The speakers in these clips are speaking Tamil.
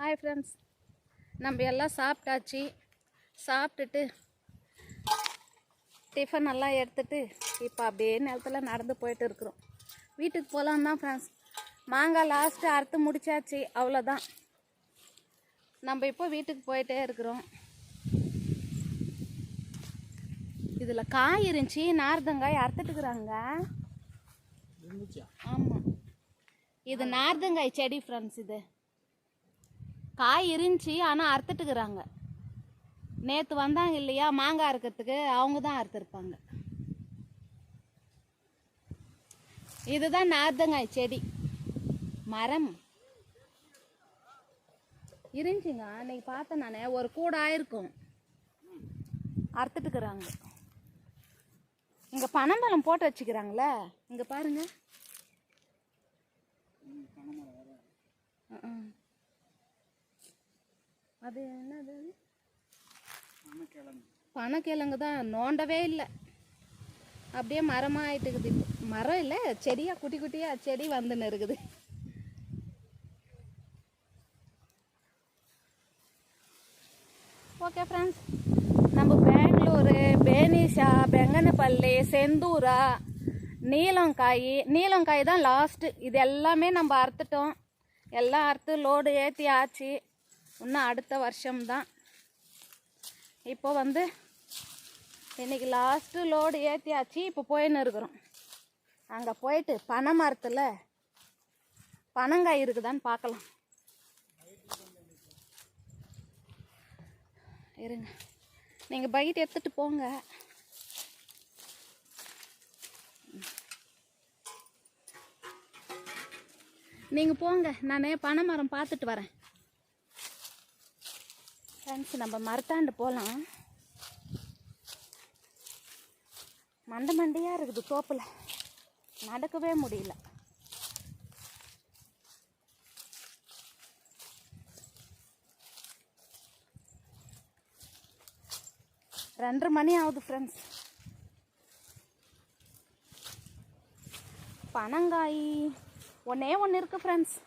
ஹாய் ஃப்ரெண்ட்ஸ் நம்ம எல்லாம் சாப்பிட்டாச்சு. சாப்பிட்டுட்டு டிஃபன் எல்லாம் எடுத்துட்டு இப்போ அப்படியே நிலத்துல நடந்து போயிட்டு இருக்கிறோம். வீட்டுக்கு போகலாம் தான் ஃப்ரெண்ட்ஸ் மாங்காய் லாஸ்ட்டு அறுத்து முடிச்சாச்சு அவ்வளோதான் நம்ம இப்போ வீட்டுக்கு போயிட்டே இருக்கிறோம். இதில் காய் இருந்துச்சு நார்தங்காய் அறுத்துட்டுக்குறாங்க. ஆமாம் இது நார்தங்காய் செடி ஃப்ரெண்ட்ஸ் இது. காய் இருந்துச்சு ஆனால் அறுத்துட்டுக்கிறாங்க. நேற்று வந்தாங்க இல்லையா மாங்காய் அறுக்கிறதுக்கு அவங்க தான் அறுத்துருப்பாங்க. இதுதான் நார்த்தங்காய் செடி. மரம். இருந்துச்சுங்க அன்னைக்கு பார்த்தேன் நான் ஒரு கூட ஆயிருக்கும் அறுத்துட்டுக்குறாங்க. இங்கே பனம்பழம் போட்டு வச்சுக்கிறாங்களே இங்கே பாருங்க. அது என்னது? பனக்கிழங்கு. தான் நோண்டவே இல்லை. அப்படியே மரமாக ஆயிட்டுக்குது. மரம் இல்லை செடியா குட்டி குட்டியா செடி வந்துன்னு இருக்குது ஓகே ஃப்ரெண்ட்ஸ் நம்ம பெங்களூரு பேனிஷா பெங்கனப்பள்ளி செந்தூரா நீலங்காய் நீலங்காய் தான் லாஸ்ட்டு இது எல்லாமே நம்ம அறுத்துட்டோம். எல்லாம் அறுத்து லோடு ஏற்றி ஆச்சு. இன்னும் அடுத்த வருஷம்தான். இப்போ வந்து இன்னைக்கு லாஸ்ட்டு லோடு ஏற்றியாச்சு இப்போ போயின்னு இருக்கிறோம். அங்கே போயிட்டு பனை மரத்தில் பனங்காய் இருக்குதான்னு பார்க்கலாம். இருங்க. நீங்கள் பைட் எடுத்துகிட்டு போங்க. நீங்கள் போங்க. நான் பனை மரம் பார்த்துட்டு வரேன். ஃப்ரெண்ட்ஸ் நம்ம மரத்தாண்டு போகலாம் மண்டை மண்டையாக இருக்குது தோப்பில். நடக்கவே முடியல. ரெண்டரை மணி ஆகுது ஃப்ரெண்ட்ஸ் பனங்காய். ஒன்றே ஒன்று இருக்குது ஃப்ரெண்ட்ஸ்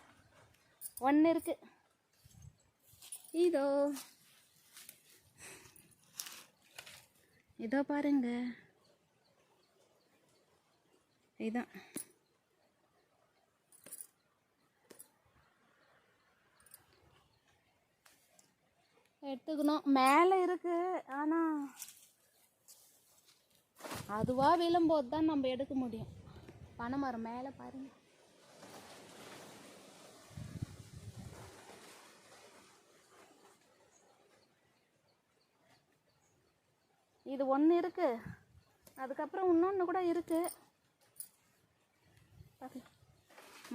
ஒன்று இருக்குது இதோ. இதோ பாருங்க. இதான். எடுத்துக்கணும். மேலே இருக்கு. ஆனால் அதுவாக விழும்போது தான் நம்ம எடுக்க முடியும். பனைமரம் மேலே பாருங்கள் இது ஒன்று இருக்குது அதுக்கப்புறம் இன்னொன்று கூட இருக்குது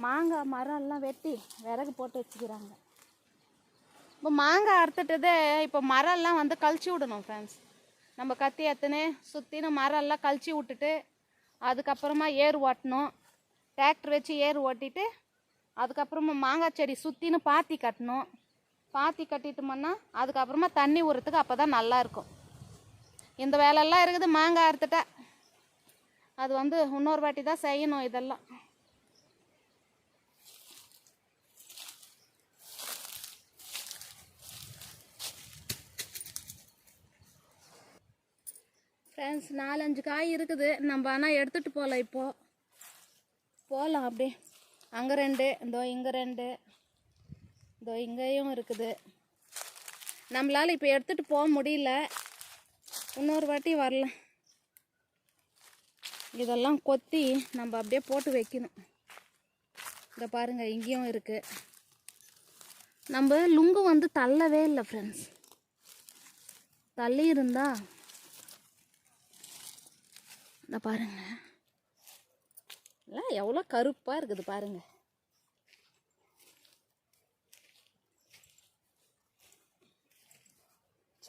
மாங்காய் மரம் எல்லாம் வெட்டி விறகு போட்டு வச்சுக்கிறாங்க. இப்போ மாங்காய் அறுத்துட்டதே இப்போ மரம்லாம் வந்து கழிச்சு விடணும் ஃப்ரெண்ட்ஸ் நம்ம கத்தி எத்துன்னு சுற்றின மரம் எல்லாம் கழிச்சு விட்டுட்டு அதுக்கப்புறமா ஏர் ஓட்டணும். டிராக்டர் வச்சு ஏர் ஓட்டிட்டு அதுக்கப்புறமா மாங்காய் செடி சுற்றின்னு பாத்தி கட்டணும். பாத்தி கட்டிட்டோம்னா அதுக்கப்புறமா தண்ணி ஊறத்துக்கு அப்போ தான் நல்லாயிருக்கும் இந்த வேலையெல்லாம் இருக்குது மாங்காய் அறுத்துட்டா. அது வந்து இன்னொரு வாட்டி தான் செய்யணும் இதெல்லாம். ஃப்ரெண்ட்ஸ் நாலஞ்சு காய் இருக்குது. நம்ம ஆனால் எடுத்துகிட்டு போகலாம் இப்போது போகலாம் அப்படியே. அங்கே ரெண்டு இதோ இங்கே ரெண்டு. இதோ இங்கேயும் இருக்குது. நம்மளால் இப்போ எடுத்துகிட்டு போக முடியல. இன்னொரு வாட்டி வரலாம் இதெல்லாம் கொத்தி நம்ம அப்படியே போட்டு வைக்கணும். இதை பாருங்கள் இங்கேயும் இருக்குது நம்ம லுங்கு வந்து தள்ளவே இல்லை ஃப்ரெண்ட்ஸ் தள்ளி இருந்தா இந்த பாருங்க. எல்லாம் எவ்வளோ கருப்பாக இருக்குது பாருங்கள்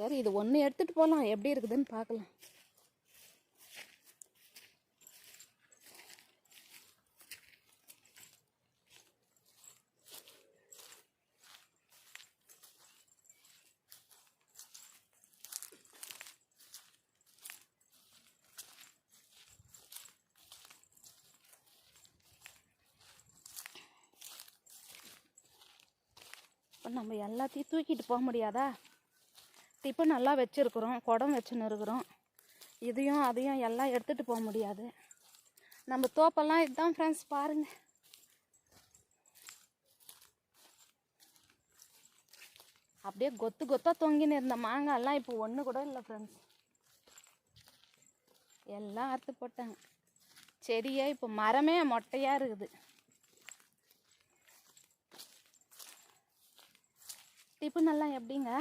சரி இது ஒன்று எடுத்துகிட்டு போகலாம் எப்படி இருக்குதுன்னு பார்க்கலாம். இப்போ நம்ம எல்லாத்தையும் தூக்கிட்டு போக முடியாதா? டிப்பு நல்லா வச்சுருக்குறோம் குடம் வச்சுன்னு இருக்கிறோம் இதையும் அதையும் எல்லாம் எடுத்துகிட்டு போக முடியாது. நம்ம தோப்பெல்லாம் இதுதான் ஃப்ரெண்ட்ஸ் பாருங்கள் அப்படியே கொத்து கொத்தாக தொங்கின்னு இருந்த மாங்காயெல்லாம் இப்போ ஒன்று கூட இல்லை ஃப்ரெண்ட்ஸ் எல்லாம் அறுத்து போட்டாங்க. செடியே இப்போ மரமே மொட்டையாக இருக்குது. டிஃபனெல்லாம் எப்படிங்க?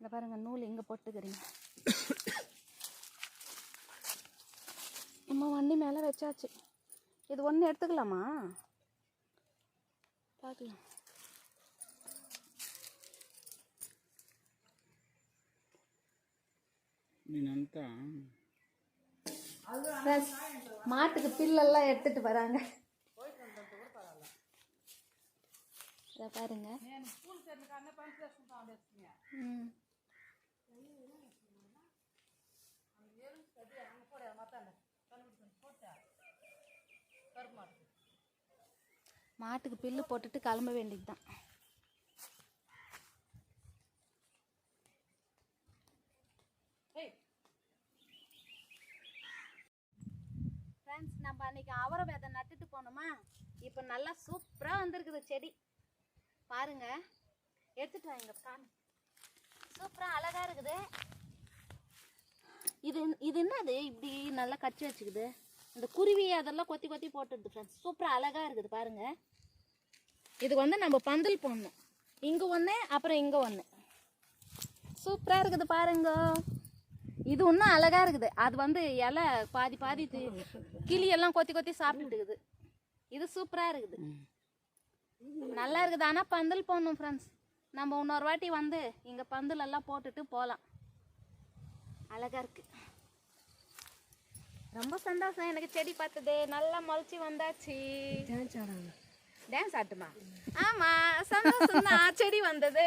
இந்த பாருங்கள் நூல் எங்கே போட்டுக்கிறீங்க. நம்ம வண்டி மேலே வச்சாச்சு. இது ஒன்று எடுத்துக்கலாமா? பார்க்கலாம் மாட்டுக்கு பில்லெல்லாம் எடுத்துட்டு வராங்க. பாருங்க. மாட்டுக்கு பில்லு போட்டுட்டு கிளம்ப வேண்டியது தான் ஃப்ரெண்ட்ஸ் நம்ம அன்னைக்கு அவரை விதை நட்டுட்டு போனோமா? இப்போ நல்லா சூப்பராக வந்திருக்குது செடி. பாருங்க. எடுத்துட்டு வாங்க காமி சூப்பராக அழகா இருக்குது. இது இது என்னது? இப்படி நல்லா கச்சி வச்சுக்குது. இந்த குருவி அதெல்லாம் கொத்தி கொத்தி போட்டுடுது ஃப்ரெண்ட்ஸ் சூப்பராக அழகாக இருக்குது பாருங்கள் இதுக்கு வந்து நம்ம பந்தல் போடணும் இங்கே ஒன்று அப்புறம் இங்கே ஒன்று சூப்பராக இருக்குது பாருங்க. இது இன்னும் அழகாக இருக்குது. அது வந்து இலை பாதி பாதி கிளியெல்லாம் கொத்தி கொத்தி சாப்பிட்டுக்குது. இது சூப்பராக இருக்குது. நல்லா இருக்குது. ஆனால் பந்தல் போடணும் ஃப்ரெண்ட்ஸ் நம்ம இன்னொரு வாட்டி வந்து இங்கே பந்தல் எல்லாம் போட்டுட்டு போகலாம் அழகாக இருக்குது ரொம்ப சந்தோஷம். எனக்கு செடி பார்த்தது. நல்லா முளைச்சி வந்தாச்சு. டான்ஸ் ஆட்டுமா? ஆமா சந்தோஷம் தான் செடி வந்தது.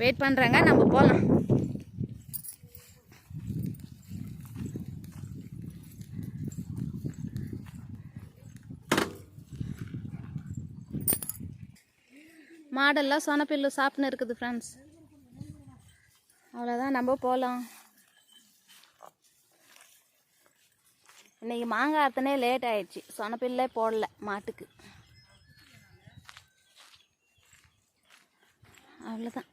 வெயிட் பண்ணுறாங்க நம்ம போகலாம் மாடெல்லாம் சொனப்பில்லு சாப்பிட்னு இருக்குது ஃப்ரெண்ட்ஸ் அவ்வளோதான் நம்ம போகலாம் இன்னைக்கு மாங்காய் அத்தனே லேட் ஆயிடுச்சு. சொனப்பில்லே போடல மாட்டுக்கு. அவ்வளோதான்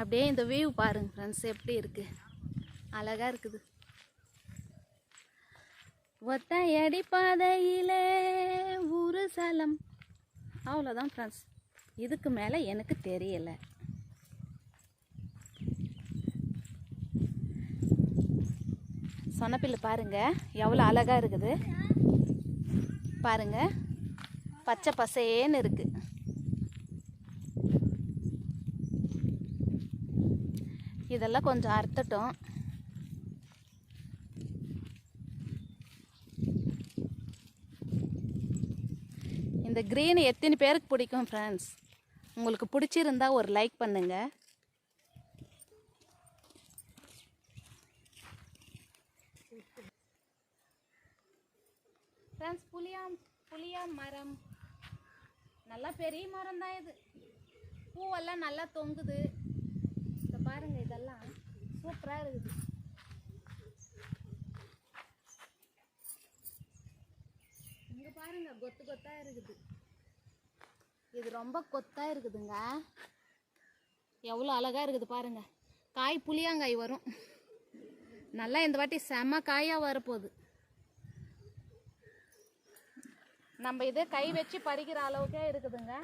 அப்படியே இந்த வியூ பாருங்க ஃப்ரெண்ட்ஸ் எப்படி இருக்குது அழகாக இருக்குது. ஒத்தையடி பாதையிலே ஒரு சலம். அவ்வளோதான் ஃப்ரெண்ட்ஸ் இதுக்கு மேலே எனக்கு தெரியலை. சொன்னப்பில்லு பாருங்க. எவ்வளோ அழகாக இருக்குது. பாருங்க. பச்சை பசேன்னு இருக்கு. இதெல்லாம் கொஞ்சம் அறுத்தட்டும். இந்த க்ரீன் எத்தனை பேருக்கு பிடிக்கும் ஃப்ரெண்ட்ஸ் உங்களுக்கு பிடிச்சிருந்தா ஒரு லைக் பண்ணுங்கள் ஃப்ரெண்ட்ஸ் புளியா புளியா மரம். நல்லா பெரிய மரம் தான் இது. பூவெல்லாம் நல்லா தொங்குது. இதை பாருங்க இதெல்லாம் சூப்பராக இருக்குது. இங்க பாருங்க கொத்து கொத்தா இருக்குது. இது ரொம்ப கொத்தா இருக்குதுங்க. எவ்வளோ அழகா இருக்குது பாருங்க. காய் புளியாங்காய் வரும். நல்லா இந்த வாட்டி செம காயாக வரப்போகுது. நம்ம இது கை வச்சு பறிக்கிற அளவுக்கே இருக்குதுங்க.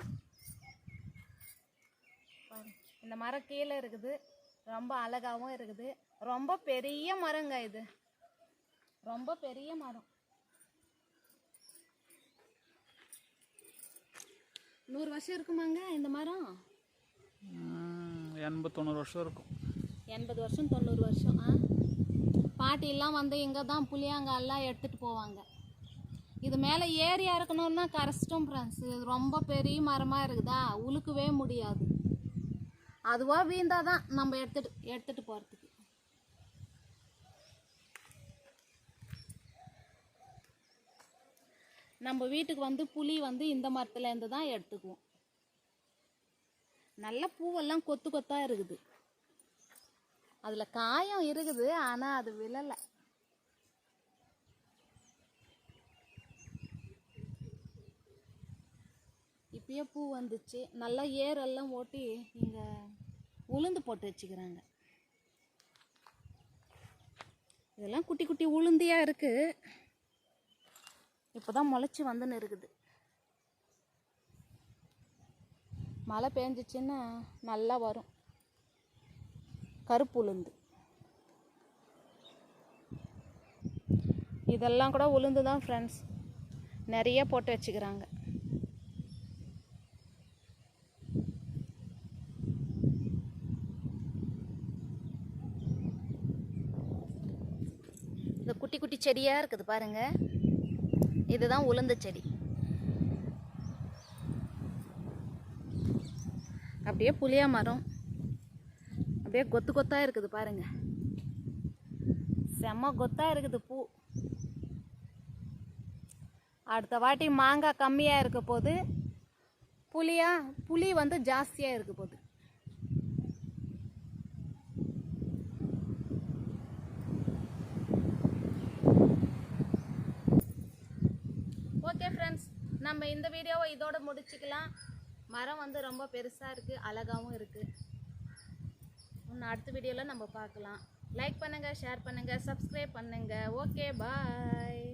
இந்த மரம் கீழே இருக்குது. ரொம்ப அழகாவும் இருக்குது. ரொம்ப பெரிய மரங்க இது. ரொம்ப பெரிய மரம். நூறு வருஷம் இருக்குமாங்க இந்த மரம்? எண்பது தொண்ணூறு வருஷம் இருக்கும். எண்பது வருஷம் தொண்ணூறு வருஷம் ஆ? பாட்டிலாம் வந்து இங்கே தான் புளியாங்காயெல்லாம் எடுத்துகிட்டு போவாங்க. இது மேலே ஏறி இருக்கணும்னா கஷ்டம் ஃப்ரெண்ட்ஸ் இது ரொம்ப பெரிய மரமாக இருக்குதா? உழுக்கவே முடியாது. அதுவாக வீந்தால் தான் நம்ம எடுத்துட்டு எடுத்துகிட்டு போகிறதுக்கு நம்ம வீட்டுக்கு வந்து புளி வந்து இந்த மரத்துலேருந்து தான் எடுத்துக்குவோம். நல்ல பூவெல்லாம் கொத்து கொத்தாக இருக்குது. அதில் காயம் இருக்குது ஆனால் அது விழலை. நிறைய பூ வந்துச்சு. நல்லா ஏரெல்லாம் ஓட்டி இங்கே உளுந்து போட்டு வச்சுக்கிறாங்க. இதெல்லாம் குட்டி குட்டி உளுந்தியாக இருக்குது இப்போ தான் முளைச்சி வந்துன்னு இருக்குது. மழை பெஞ்சிச்சின்னா நல்லா வரும். கருப்பு உளுந்து. இதெல்லாம் கூட உளுந்து தான் ஃப்ரெண்ட்ஸ் நிறைய போட்டு வச்சுக்கிறாங்க இந்த குட்டி குட்டி செடியாக இருக்குது பாருங்க. இதுதான் உளுந்த செடி. அப்படியே புளியா மரம். அப்படியே கொத்து கொத்தாக இருக்குது பாருங்க. செம்ம கொத்தாக இருக்குது பூ. அடுத்த வாட்டி மாங்காய் கம்மியாக இருக்க போது புளியா புளி வந்து ஜாஸ்தியாக இருக்க போகுது ஓகே ஃப்ரெண்ட்ஸ் நம்ம இந்த வீடியோவை இதோட முடிச்சுக்கலாம். மரம் வந்து ரொம்ப பெருசாக இருக்குது அழகாகவும் இருக்குது இன்னும் அடுத்த வீடியோவில் நம்ம பார்க்கலாம். லைக் பண்ணுங்கள் ஷேர் பண்ணுங்கள் சப்ஸ்கிரைப் பண்ணுங்கள் ஓகே பாய்